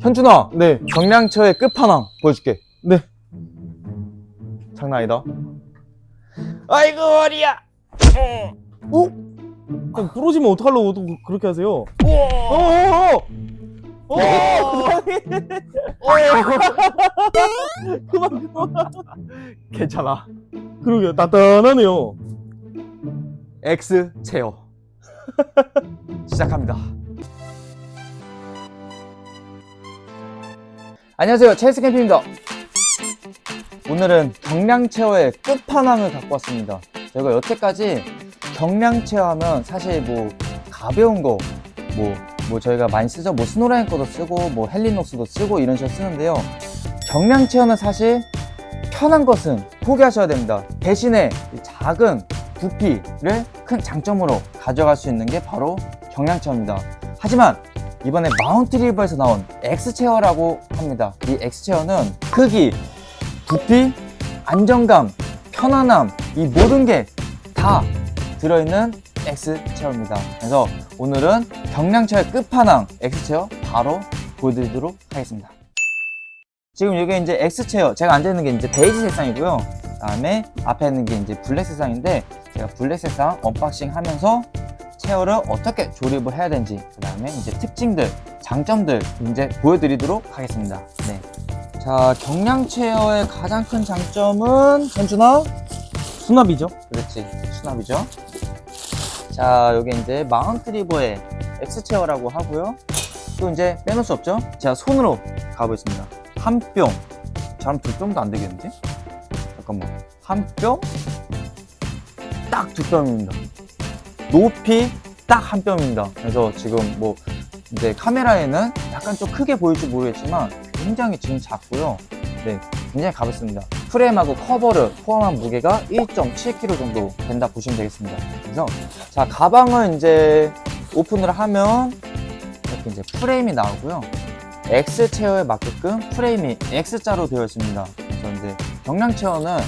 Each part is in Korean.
현준아, 네. 경량처의 끝판왕 보여줄게. 네. 장난 아니다. 아이고 머리야. 어? 그럼 부러지면 어떡하려고 또 그렇게 하세요? 어, 우와. 어, 어, 어. 그만, 그만. 괜찮아. 그러게요. 단단하네요. X 체어. 시작합니다. 안녕하세요. 체스 캠핑입니다. 오늘은 경량 체어의 끝판왕을 갖고 왔습니다. 저희가 여태까지 경량 체어 하면 사실 뭐 가벼운 거, 뭐, 뭐 저희가 많이 쓰죠. 뭐 스노라인 거도 쓰고, 뭐 헬리녹스도 쓰고 이런 식으로 쓰는데요. 경량 체어는 사실 편한 것은 포기하셔야 됩니다. 대신에 이 작은 부피를 큰 장점으로 가져갈 수 있는 게 바로 경량체어입니다. 하지만 이번에 마운트 리버에서 나온 X체어라고 합니다. 이 X체어는 크기, 부피, 안정감, 편안함 이 모든 게 다 들어있는 X체어입니다. 그래서 오늘은 경량체어의 끝판왕 X체어 바로 보여드리도록 하겠습니다. 지금 이게 이제 X체어 제가 앉아있는 게 이제 베이지 색상이고요. 다음에 앞에 있는 게 이제 블랙 색상인데 제가 블랙 색상 언박싱 하면서 체어를 어떻게 조립을 해야 되는지 그 다음에 이제 특징들, 장점들 이제 보여드리도록 하겠습니다. 네. 자, 경량 체어의 가장 큰 장점은 현준아? 수납이죠? 그렇지, 수납이죠. 자, 여기 이제 마운트 리버의 X 체어라고 하고요. 또 이제 빼놓을 수 없죠. 제가 손으로 가보겠습니다. 한 뼘. 저랑 두 뼘도 안 되겠는데? 잠깐만. 한 뼘? 딱 두 뼘입니다. 높이 딱 한 뼘입니다. 그래서 지금 뭐 이제 카메라에는 약간 좀 크게 보일지 모르겠지만 굉장히 지금 작고요. 네, 굉장히 가볍습니다. 프레임하고 커버를 포함한 무게가 1.7kg 정도 된다 보시면 되겠습니다. 그래서 자 가방을 이제 오픈을 하면 이렇게 이제 프레임이 나오고요. X 체어에 맞게끔 프레임이 X자로 되어 있습니다. 그래서 이제 경량 체어는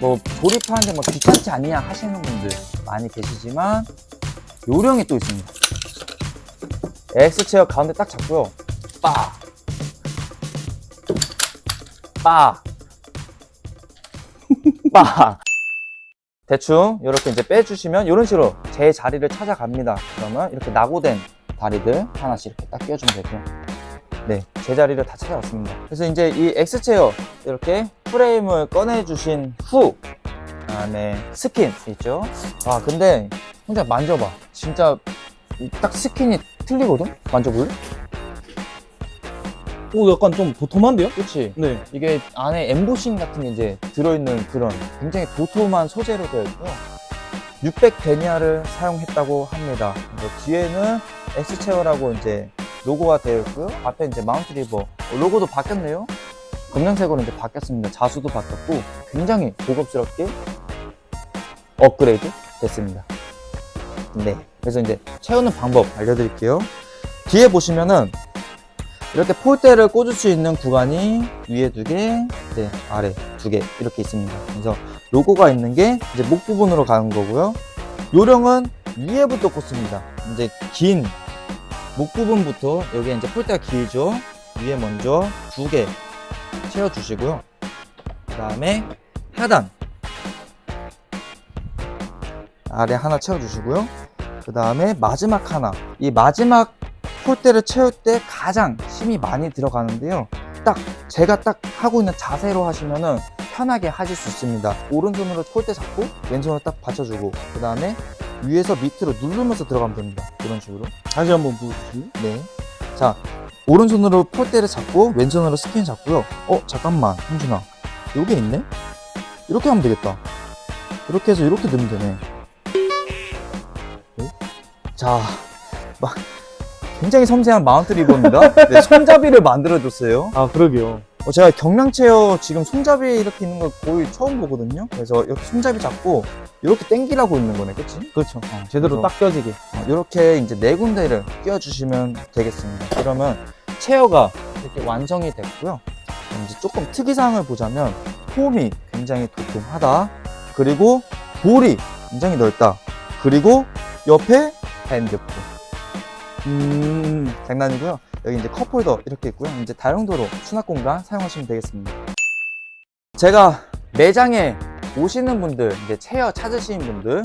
뭐 조립하는데 뭐 귀찮지 않냐 하시는 분들 많이 계시지만 요령이 또 있습니다. X 체어 가운데 딱 잡고요. 빠! 빠! 빠! 대충 이렇게 이제 빼주시면 이런 식으로 제 자리를 찾아갑니다. 그러면 이렇게 낙오된 다리들 하나씩 이렇게 딱 끼워주면 되고요. 네, 제 자리를 다 찾아왔습니다. 그래서 이제 이 X체어 이렇게 프레임을 꺼내주신 후, 그다음에 스킨 있죠. 아, 근데 혼자 만져봐. 진짜 이딱 스킨이 틀리거든? 만져볼래? 오, 약간 좀 도톰한데요? 그치? 네. 이게 안에 엠보싱 같은 게 이제 들어있는 그런 굉장히 도톰한 소재로 되어 있고요. 600 베니아를 사용했다고 합니다. 뒤에는 X체어라고 이제 로고가 되어 있고요. 앞에 이제 마운트 리버 로고도 바뀌었네요. 검정색으로 이제 바뀌었습니다. 자수도 바뀌었고 굉장히 고급스럽게 업그레이드 됐습니다. 네. 그래서 이제 채우는 방법 알려드릴게요. 뒤에 보시면은 이렇게 폴대를 꽂을 수 있는 구간이 위에 두 개, 네, 아래 두 개 이렇게 있습니다. 그래서 로고가 있는 게 이제 목 부분으로 가는 거고요. 요령은 위에부터 꽂습니다. 이제 긴 목 부분부터 여기 이제 폴대가 길죠. 위에 먼저 두 개 채워주시고요. 그 다음에 하단 아래 하나 채워주시고요. 그 다음에 마지막 하나 이 마지막 폴대를 채울 때 가장 힘이 많이 들어가는데요. 딱 제가 딱 하고 있는 자세로 하시면은 편하게 하실 수 있습니다. 오른손으로 폴대 잡고 왼손으로 딱 받쳐주고 그 다음에 위에서 밑으로 누르면서 들어가면 됩니다. 이런 식으로. 다시 한번 보여주실래요? 네. 자 오른손으로 폴대를 잡고 왼손으로 스킨 잡고요. 어 잠깐만 현준아 여기 있네. 이렇게 하면 되겠다. 이렇게 해서 이렇게 넣으면 되네. 네? 자, 막 굉장히 섬세한 마운트 리버입니다. 네, 손잡이를 만들어줬어요. 아, 그러게요. 어, 제가 경량체어 지금 손잡이 이렇게 있는 걸 거의 처음 보거든요. 그래서 이렇게 손잡이 잡고 이렇게 당기라고 있는 거네, 그치? 그렇죠. 어, 제대로 딱 껴지게. 이렇게 이제 네 군데를 끼워주시면 되겠습니다. 그러면 체어가 이렇게 완성이 됐고요. 이제 조금 특이사항을 보자면 폼이 굉장히 도톰하다. 그리고 볼이 굉장히 넓다. 그리고 옆에 핸드폰. 음, 장난이고요. 여기 이제 컵홀더 이렇게 있고요. 이제 다용도로 수납 공간 사용하시면 되겠습니다. 제가 매장에 오시는 분들, 이제 체어 찾으시는 분들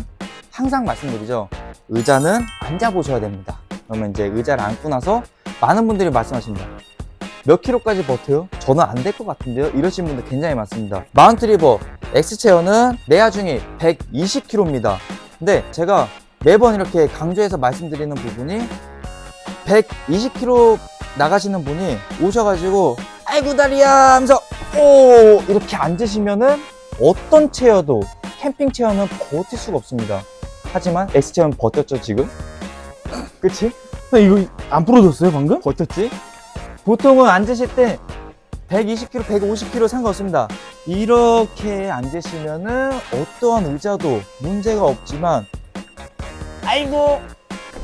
항상 말씀드리죠. 의자는 앉아 보셔야 됩니다. 그러면 이제 의자를 앉고 나서 많은 분들이 말씀하십니다. 몇 킬로까지 버텨요? 저는 안 될 것 같은데요? 이러신 분들 굉장히 많습니다. 마운트 리버 X체어는 내하 중이 120kg입니다. 근데 제가 매번 이렇게 강조해서 말씀드리는 부분이 120kg 나가시는 분이 오셔가지고 아이고 다리야 하면서 오 이렇게 앉으시면은 어떤 체어도 캠핑 체어는 버틸 수가 없습니다. 하지만 X체어는 버텼죠 지금? 그치? 이거 안 부러졌어요 방금? 버텼지? 보통은 앉으실 때 120kg, 150kg 상관없습니다. 이렇게 앉으시면은 어떠한 의자도 문제가 없지만 아이고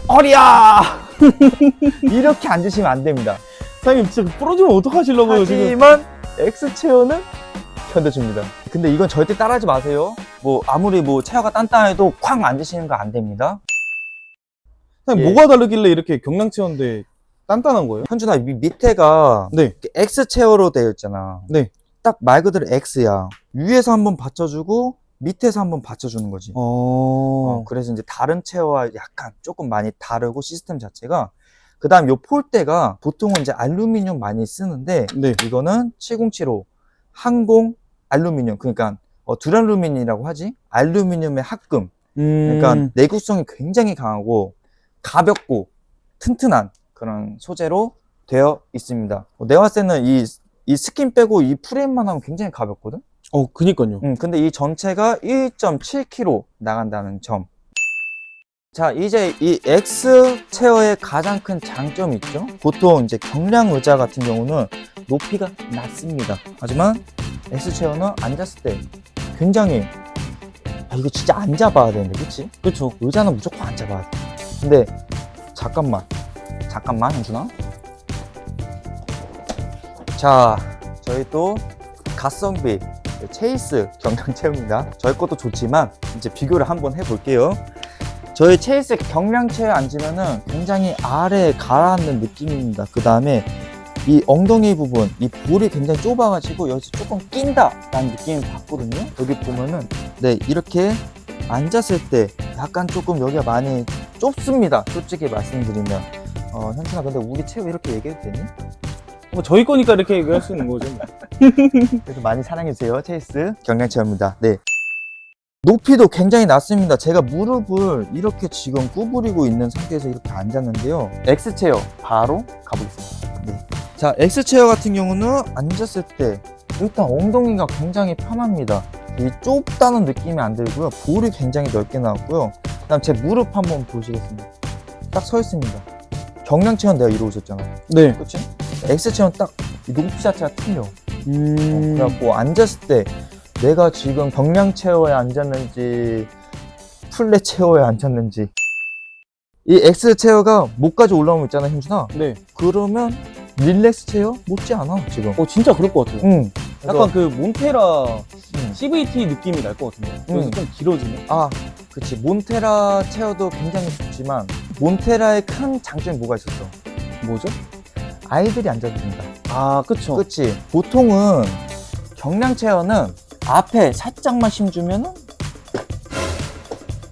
허리야 이렇게 앉으시면 안 됩니다. 선생님 진짜 부러지면 어떡하시려고요 지금 하지만 X체어는 견뎌줍니다. 근데 이건 절대 따라하지 마세요. 뭐 아무리 뭐 체어가 단단해도 쾅 앉으시는 거 안 됩니다. 선생님 예. 뭐가 다르길래 이렇게 경량체어인데 단단한 거예요? 현준아 이 밑에가 네 X 체어로 되어 있잖아. 네. 딱 말 그대로 X야. 위에서 한번 받쳐주고 밑에서 한번 받쳐주는 거지. 어... 어, 그래서 이제 다른 체어와 약간 조금 많이 다르고 시스템 자체가 그다음 요 폴대가 보통은 이제 알루미늄 많이 쓰는데 네 이거는 7075 항공 알루미늄 그러니까 어, 두랄루민이라고 하지 알루미늄의 합금 음... 그러니까 내구성이 굉장히 강하고 가볍고 튼튼한 그런 소재로 되어 있습니다. 어, 내가 봤을 때는 이, 이 스킨 빼고 이 프레임만 하면 굉장히 가볍거든? 어 그니까요 음, 근데 이 전체가 1.7kg 나간다는 점. 자, 이제 이 X 체어의 가장 큰 장점이 있죠? 보통 이제 경량 의자 같은 경우는 높이가 낮습니다. 하지만 X 체어는 앉았을 때 굉장히 아, 이거 진짜 앉아봐야 되는데, 그치? 그쵸 의자는 무조건 앉아봐야 돼. 근데 잠깐만, 잠깐만, 현준아. 자, 저희 또 가성비 체이스 경량 체어입니다. 저희 것도 좋지만 이제 비교를 한번 해볼게요. 저희 체이스 경량 체어에 앉으면은 굉장히 아래에 가라앉는 느낌입니다. 그 다음에 이 엉덩이 부분, 이 볼이 굉장히 좁아가지고 여기서 조금 낀다라는 느낌이 받거든요. 여기 보면은 네 이렇게 앉았을 때 약간 조금 여기가 많이 좁습니다. 솔직히 말씀드리면 어, 현준아 근데 우리 체어 이렇게 얘기해도 되니? 뭐 저희 거니까 이렇게 얘기할 수 있는 거죠 뭐. 그래도 많이 사랑해주세요. 체이스 경량체어입니다. 네. 높이도 굉장히 낮습니다. 제가 무릎을 이렇게 지금 구부리고 있는 상태에서 이렇게 앉았는데요. X체어 바로 가보겠습니다. 네. 자, X체어 같은 경우는 앉았을 때 일단 엉덩이가 굉장히 편합니다. 이 좁다는 느낌이 안 들고요. 볼이 굉장히 넓게 나왔고요. 그 다음 제 무릎 한번 보시겠습니다. 딱 서 있습니다. 경량체어는 내가 이러고 있었잖아. 네 그렇지? X체어는 딱이 높이 자체가 틀려. 음... 그래갖고 앉았을 때 내가 지금 경량 체어에 앉았는지 플랫 체어에 앉았는지. 이 X 체어가 목까지 올라오면 있잖아 힘준아. 네. 그러면 릴렉스 체어 못지 않아 지금. 어 진짜 그럴 것 같아요. 응. 약간 그 몬테라 응. CVT 느낌이 날 것 같은데. 그래서 음. 좀 길어지네. 아 그치. 몬테라 체어도 굉장히 좋지만 몬테라의 큰 장점이 뭐가 있었어? 뭐죠? 아이들이 앉아도 된다 아 그쵸 그치 보통은 경량 체어는 앞에 살짝만 힘주면은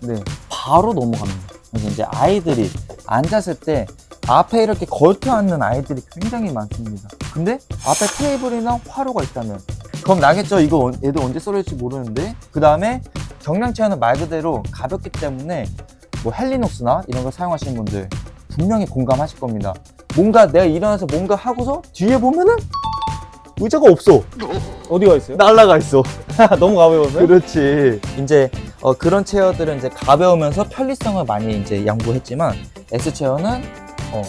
네 바로 넘어갑니다. 그래서 이제 아이들이 앉았을 때 앞에 이렇게 걸터 앉는 아이들이 굉장히 많습니다. 근데 앞에 테이블이나 화로가 있다면 그럼 나겠죠. 이거 언- 얘들 언제 썰을지 모르는데 그 다음에 경량 체어는 말 그대로 가볍기 때문에 뭐 헬리녹스나 이런 거 사용하시는 분들 분명히 공감하실 겁니다. 뭔가 내가 일어나서 뭔가 하고서 뒤에 보면은 의자가 없어. 어디가 있어요? 날라가 있어. 너무 가벼워서요? 그렇지. 이제 어, 그런 체어들은 이제 가벼우면서 편리성을 많이 이제 양보했지만 S 체어는 어,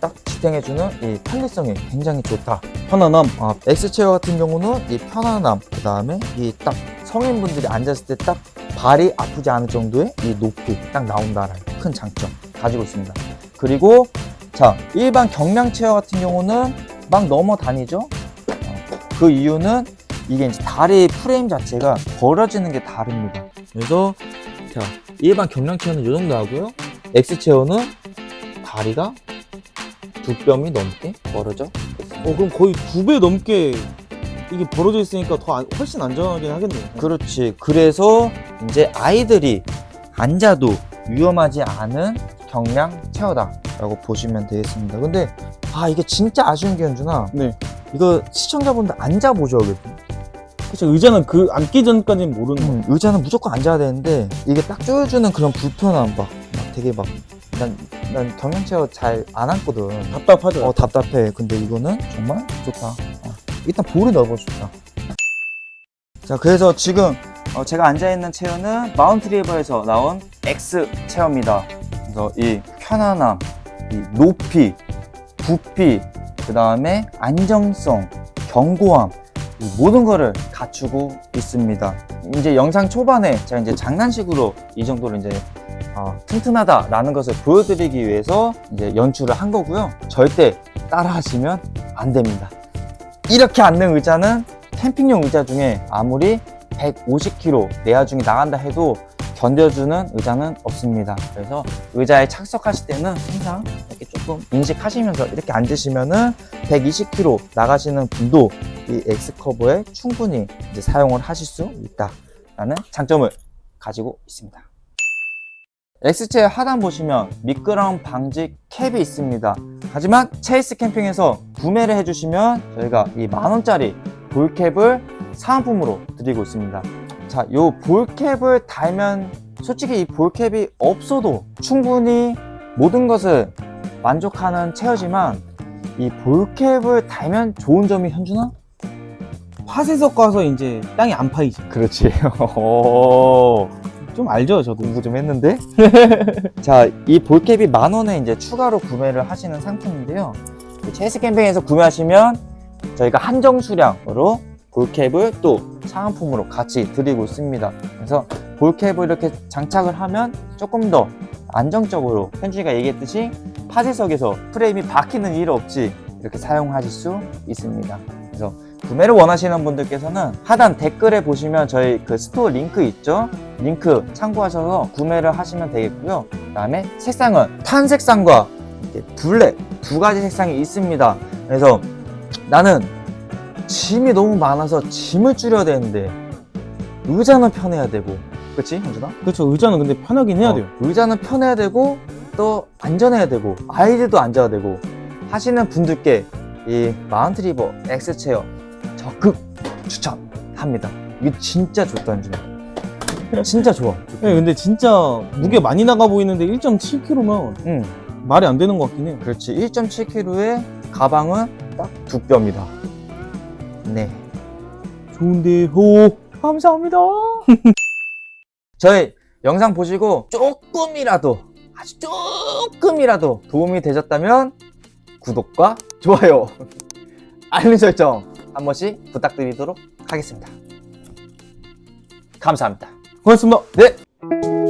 딱 지탱해주는 이 편리성이 굉장히 좋다. 편안함 어, X 체어 같은 경우는 이 편안함, 그 다음에 이 딱 성인분들이 앉았을 때 딱 발이 아프지 않을 정도의 이 높이 딱 나온다라는 큰 장점 가지고 있습니다. 그리고 자 일반 경량 체어 같은 경우는 막 넘어 다니죠. 어, 그 이유는 이게 이제 다리 프레임 자체가 벌어지는 게 다릅니다. 그래서 자 일반 경량 체어는 이 정도 하고요. X 체어는 다리가 두 뼘이 넘게 벌어져 어 그럼 거의 두 배 넘게 이게 벌어져 있으니까 더 안- 훨씬 안전하긴 하겠네요. 그렇지. 그래서 이제 아이들이 앉아도 위험하지 않은 경량 체어다라고 보시면 되겠습니다. 근데 아 이게 진짜 아쉬운 게 현준아. 네. 이거 시청자분들 앉아 보셔야겠다. 그쵸 의자는 그 앉기 전까지는 모르는 거. 음, 의자는 무조건 앉아야 되는데 이게 딱 조여주는 그런 불편함 막, 막 되게 막 난 난 경량 체어 잘 안 앉거든. 답답하죠. 어 답답해. 근데 이거는 정말 좋다. 어, 일단 볼이 넓어 좋다. 자 그래서 지금 어, 제가 앉아 있는 체어는 마운트리버에서 나온 X 체어입니다. 그래서 이 편안함, 이 높이, 부피, 그 다음에 안정성, 견고함 이 모든 거를 갖추고 있습니다. 이제 영상 초반에 제가 이제 장난식으로 이 정도로 이제 어, 튼튼하다라는 것을 보여드리기 위해서 이제 연출을 한 거고요. 절대 따라하시면 안 됩니다. 이렇게 앉는 의자는 캠핑용 의자 중에 아무리 150kg 내야 중에 나간다 해도 견뎌주는 의자는 없습니다. 그래서 의자에 착석하실 때는 항상 이렇게 조금 인식하시면서 이렇게 앉으시면은 120kg 나가시는 분도 이 X커버에 충분히 이제 사용을 하실 수 있다라는 장점을 가지고 있습니다. X체어 하단 보시면 미끄럼 방지 캡이 있습니다. 하지만 체이스 캠핑에서 구매를 해주시면 저희가 이 만원짜리 볼캡을 사은품으로 드리고 있습니다. 자, 요 볼캡을 달면 솔직히 이 볼캡이 없어도 충분히 모든 것을 만족하는 체어지만 이 볼캡을 달면 좋은 점이 현준아? 팥에서 까서 이제 땅이 안 파이지. 그렇지. 오. 좀 알죠, 저도. 공부 좀 했는데. 자, 이 볼캡이 만 원에 이제 추가로 구매를 하시는 상품인데요. 이 체스 캠핑에서 구매하시면 저희가 한정 수량으로 볼캡을 또 사은품으로 같이 드리고 있습니다. 그래서 볼캡을 이렇게 장착을 하면 조금 더 안정적으로 현준이가 얘기했듯이 파쇄석에서 프레임이 박히는 일 없이 이렇게 사용하실 수 있습니다. 그래서 구매를 원하시는 분들께서는 하단 댓글에 보시면 저희 그 스토어 링크 있죠? 링크 참고하셔서 구매를 하시면 되겠고요. 그 다음에 색상은 탄 색상과 블랙 두 가지 색상이 있습니다. 그래서 나는 짐이 너무 많아서 짐을 줄여야 되는데 의자는 편해야 되고 그렇지 현준아? 그렇죠. 의자는 근데 편하긴 해야 어, 돼요. 의자는 편해야 되고 또 안전해야 되고 아이들도 앉아야 되고 하시는 분들께 이 마운트 리버 X 체어 적극 추천합니다. 이게 진짜 좋다 현준아. 진짜 좋아. 네, 근데 진짜 무게 많이 나가 보이는데 1.7kg면 응. 말이 안 되는 것 같긴 해요. 그렇지. 1.7kg의 가방은 딱 두 뼘이다. 네. 좋은데, 호. 감사합니다. 저희 영상 보시고 조금이라도 아주 조금이라도 도움이 되셨다면 구독과 좋아요, 알림 설정 한 번씩 부탁드리도록 하겠습니다. 감사합니다. 고맙습니다. 네.